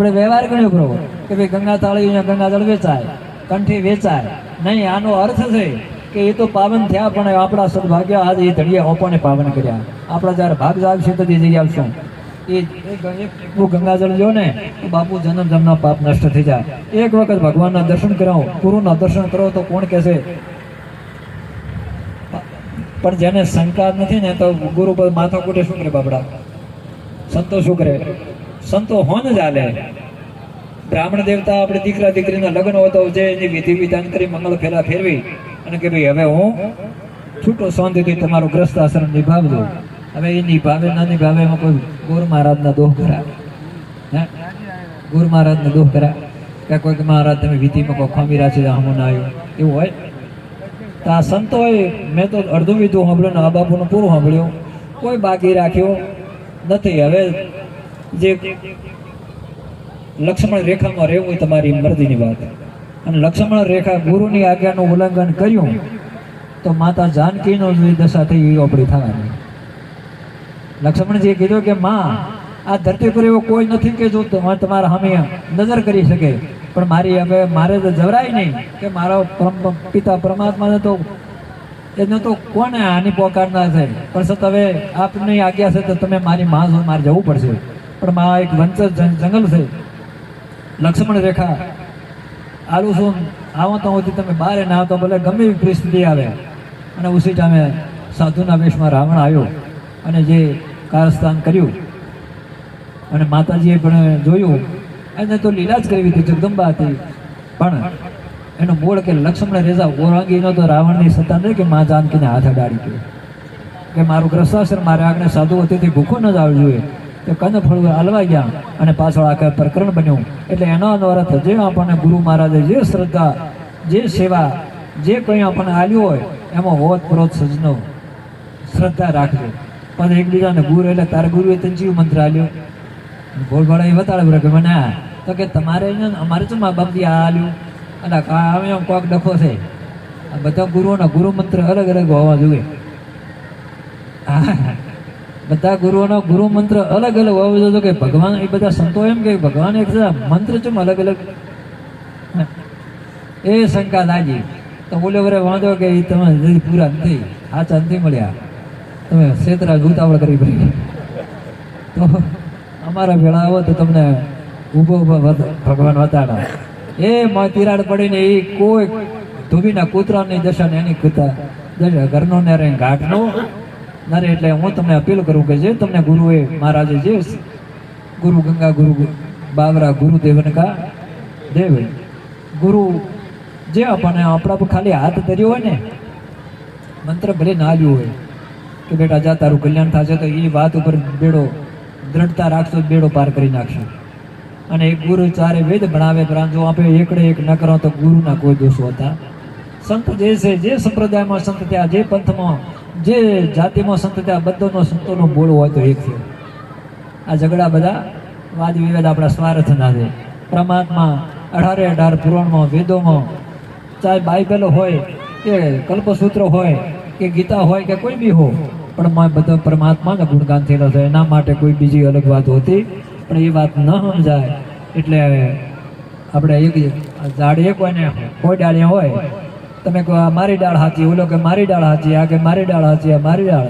આપણે વ્યવહાર ગણ્યો પ્રભુ, કે ભાઈ ગંગા તાળી અહીંયા ગંગા જળ વેચાય, કંઠી વેચાય. નહીં, આનો અર્થ છે કે એ તો પાવન થયા, પણ આપણા સદભાગ્ય આજે એ ધડિયા ઓપોને પાવન કર્યા. આપણા જ્યારે ભાગ જાગશે તો જઈ આવશું. એ એકલું ગંગાજળ જો ને બાપુ જન્મ જન્મના પાપ નષ્ટ થઈ જાય. એક વખત ભગવાનના દર્શન કરાવો, ગુરુના દર્શન કરો તો કોણ કહેશે? પણ જેને શંકા નથી ને, તો ગુરુ પર માથા કૂટે શું કરે બાપડા? સંતો શું કરે? સંતો હોન જ હાલે બ્રાહ્મણ દેવતા આપણે દીકરા દીકરીના લગ્ન હોય છે, એની વિધિ વિધાન કરી મંગળ ફેરા ફેરવી અને કે ભાઈ, હવે હું છૂટો શાંતિથી તમારું ગ્રસ્ત આશ્રમ નિભાવજો. હવે એ નિભાવે ના નિભાવે એમાં કોઈ ગુરુ મહારાજના દોહ કરા હે? ગુરુ મહારાજના દોહ કરા કે કોઈક મહારાજ, તમે વિધિમાં કોઈ ખામી રાખી હમું ના આવ્યું. એવું હોય? તો આ સંતોએ, મેં તો અડધું વિધું સાંભળ્યું ને આ બાપુનું પૂરું સાંભળ્યું. કોઈ બાકી રાખ્યું નથી. હવે જે લક્ષ્મણ રેખામાં રહેવું એ તમારી મરજીની વાત. અને લક્ષ્મણ રેખા ગુરુની આજ્ઞાનું ઉલ્લંઘન કર્યું, તો માતા જાનકીનો જે દશા થઈ એ આપણી થવાની. લક્ષ્મણજીએ કીધું કે, માં, આ ધરતી પર એવો કોઈ નથી કે જો તમે, તમારા સામે નજર કરી શકે. પણ મારી હવે, મારે તો જવરાય નહીં કે મારા પિતા પરમાત્માને તો એને તો કોને આની પોકારનાર છે પણ સત હવે આપની આજ્ઞા છે તો તમે મારી માં, મારે જવું પડશે. પણ માં એક વંચર જંગ- જંગલ છે. લક્ષ્મણ રેખા. આલુ શું આવો તો હોતી તમે બહાર ના આવતો ભલે ગમે એવી પરિસ્થિતિ આવે. અને ઉસી ટામે સાધુના વેશમાં રાવણ આવ્યો અને જે કારસ્થાન કર્યું. અને માતાજીએ પણ જોયું. એને તો લીલા જ કરવી હતી જગદંબા હતી. પણ એનો બોળ કે લક્ષ્મણ રેજા ઓરંગીનો તો રાવણની સત્તા નહીં કે મા જાનકીને હાથ અડાડી ગયો કે મારું ગ્રસ્તાશ્રમ મારે આગળ સાધુ હતી ભૂખો ન જ આવવું જોઈએ. તો કંદ ફળવે હલવાઈ ગયા અને પાછળ આખે પ્રકરણ બન્યું. એટલે એનો અર્થ જે આપણને ગુરુ મહારાજે જે શ્રદ્ધા, જે સેવા, જે કંઈ આપણને આલ્યું હોય, એમાં હોત પ્રોત સજનો શ્રદ્ધા રાખજો. પણ એકબીજાને ગુરુ એટલે તારે ગુરુએ તને જીવ મંત્ર આલ્યો ભોળભાડા એ બતાડે કે મને આ. તો કે તમારે અમારે શું મા બાપજી આ આલ્યું અને કા અમે આમ કોક ડખો છે. આ બધા ગુરુઓના ગુરુ મંત્ર અલગ અલગ હોવા જોઈએ. હા. બધા ગુરુઓનો ગુરુ મંત્ર અલગ અલગ હોવો જોઈએ. કે ભગવાન, એ બધા સંતો એમ કે ભગવાન એક મંત્ર ચમ અલગ અલગ? એ શંકા લાગી. તો બોલે વરે વાંધો કે એ તમે પૂરા નથી. આ નથી મળ્યા. તમે શેતરા ઉતાવળ કરી પડી તો અમારા ભેળા આવો તો તમને ઊભો ઊભો ભગવાન વતાડા. એ માં તિરાડ પડીને એ કોઈ ધોબીના કૂતરાની દશા ને એની કૂતા દશા ઘરનો ને ઘાટનો નરે એટલે હું તમને અપીલ કરું કે જે તમને ગુરુએ મહારાજે જે ગુરુ ગંગા, ગુરુ બાવરા, ગુરુ દેવનકા દેવ. ગુરુ જે આપણને આપણા પર ખાલી હાથ ધર્યો હોય ને, મંત્ર ભલે ના આવ્યું હોય, કે બેટા જા, તારું કલ્યાણ થશે, તો એ વાત ઉપર બેડો દ્રઢતા રાખશો બેડો પાર કરી નાખશો. અને એક ગુરુ ચારે વેદ ભણાવે પરંતુ જો આપણે એકડે એક ન કરો તો ગુરુના કોઈ દોષો હતા. સંત જે છે, જે સંપ્રદાયમાં સંત થયા, જે પંથમાં જે જાતિમાં સંત થયા બધાનો સંતોનો બોળ હોય તો એક છે આ ઝઘડા બધા વાદ વિવાદ આપણા સ્વાર્થના છે. પ્રમાદમાં અઢારે અઢાર પુરાણમાં, વેદોમાં ચાહે બાઇબલ હોય કે કલ્પસૂત્ર હોય કે ગીતા હોય કે કોઈ બી હો પણ માં બધા પરમાત્માના ગુણગાન થયેલા છે. એના માટે કોઈ બીજી અલગ વાત હોતી પણ એ વાત ન સમજાય. એટલે આપણે એક ઝાડ એક હોય ને કોઈ ડાળીયા હોય તમે કહો, આ મારી ડાળ હાચી. ઓલો કે, મારી ડાળ હાચી. આ કે, મારી ડાળ હાચી. આ મારી ડાળ.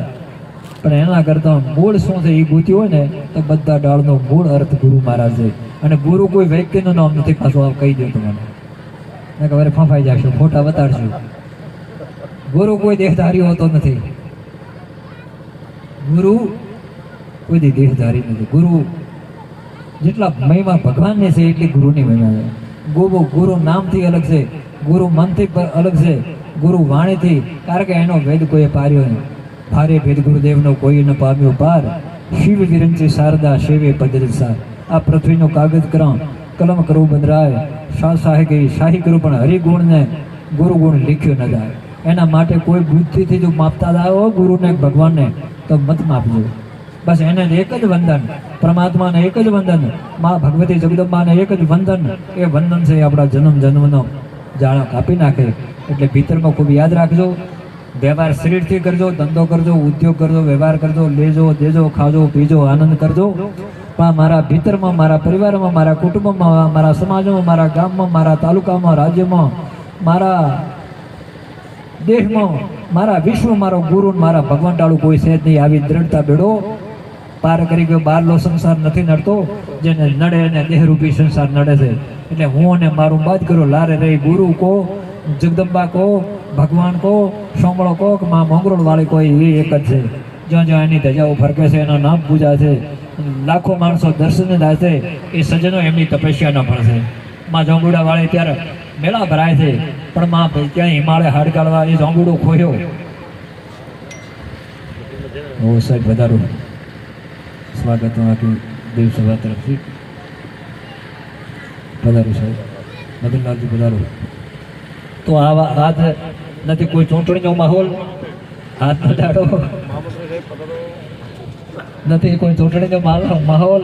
પણ એના કરતા મૂળ શું છે એ ગૂંથી હોય ને, તો બધા ડાળનો મૂળ અર્થ ગુરુ મહારાજ છે. અને ગુરુ કોઈ વ્યક્તિનું નામ નથી, પાછું આ કહી દો તમને. મેં કે ફાંફાઈ જશો, ફોટા બતાડશું. ગુરુ કોઈ દેહધારી હોતો નથી. ગુરુ કોઈ દેહધારી નથી. ગુરુ જેટલા મહિમા ભગવાનની છે, એટલી ગુરુની મહિમા છે. ગોબો ગુરુ નામથી અલગ છે. ગુરુ મનથી અલગ છે. ગુરુ વાણીથી, કારણ કે એનો ભેદ કોઈએ પાર્યો નહીં. ભારે ભેદ ગુરુદેવનો કોઈ ન પામ્યો. પાર શિવ વિરંચી શારદા શિવે પદરી સાર. આ પૃથ્વીનો કાગજ ક્રમ કલમ કરવું બંધરાય શાહ શાહે કહી શાહી કરું પણ હરિગુણને ગુરુ ગુણ લખ્યો ન જાય. એના માટે કોઈ બુદ્ધિથી જો માપતા જાઓ ગુરુને, ભગવાનને, તો મત માપજો. બસ એને એક જ વંદન. પરમાત્માને એક જ વંદન. મા ભગવતી જગદંબાને એક જ વંદન. એ વંદન છે આપણા જન્મ જન્મનો. જાળો કાપી નાખે. એટલે ભીતરમાં ખૂબ યાદ રાખજો. વ્યવહાર શરીરથી કરજો, ધંધો કરજો, ઉદ્યોગ કરજો, વ્યવહાર કરજો, લેજો, દેજો, ખાજો, પીજો, આનંદ કરજો. પણ મારા ભીતરમાં, મારા પરિવારમાં, મારા કુટુંબમાં, મારા સમાજમાં, મારા ગામમાં, મારા તાલુકામાં, રાજ્યમાં, મારા દેશમાં, મારા વિશ્વ મારો ગુરુ મારા ભગવાન ટાળું કોઈ છે જ નહીં. આવી દ્રઢતા બેડો પાર કરી ગયો. બહારનો સંસાર નથી નડતો, જેને નડે એને દેહરૂપી સંસાર નડે છે. એટલે હું અને મારું બાદ કરો, લારે રહી ગુરુ કો, જગદંબા કો, ભગવાન કો, સોમળો કો કે માં મોંગરોળ વાળી કોઈ એ એક જ છે. જ્યાં જ્યાં એની ધજાઓ ફરકે છે, એના નામ પૂજા છે. લાખો માણસો દર્શન થાય એ સજ્જનો એમની તપસ્યાના ફળ છે માં જોંગુડા વાળી ત્યારે મેળા ભરાય છે, પણ માં ક્યાંય હિમાલય હાડ કાઢવા એ જોંગુડો ખોયો. ઓ સાહેબ, વધારું. સ્વાગત આપી દેવ સભા તરફથી. પધારું સાહેબ. મદનલાલજી પધારો. તો આવા વાત નથી કોઈ ચૂંટણીનો માહોલ? હાથ પધારો. નથી કોઈ ચૂંટણીનો માહોલ?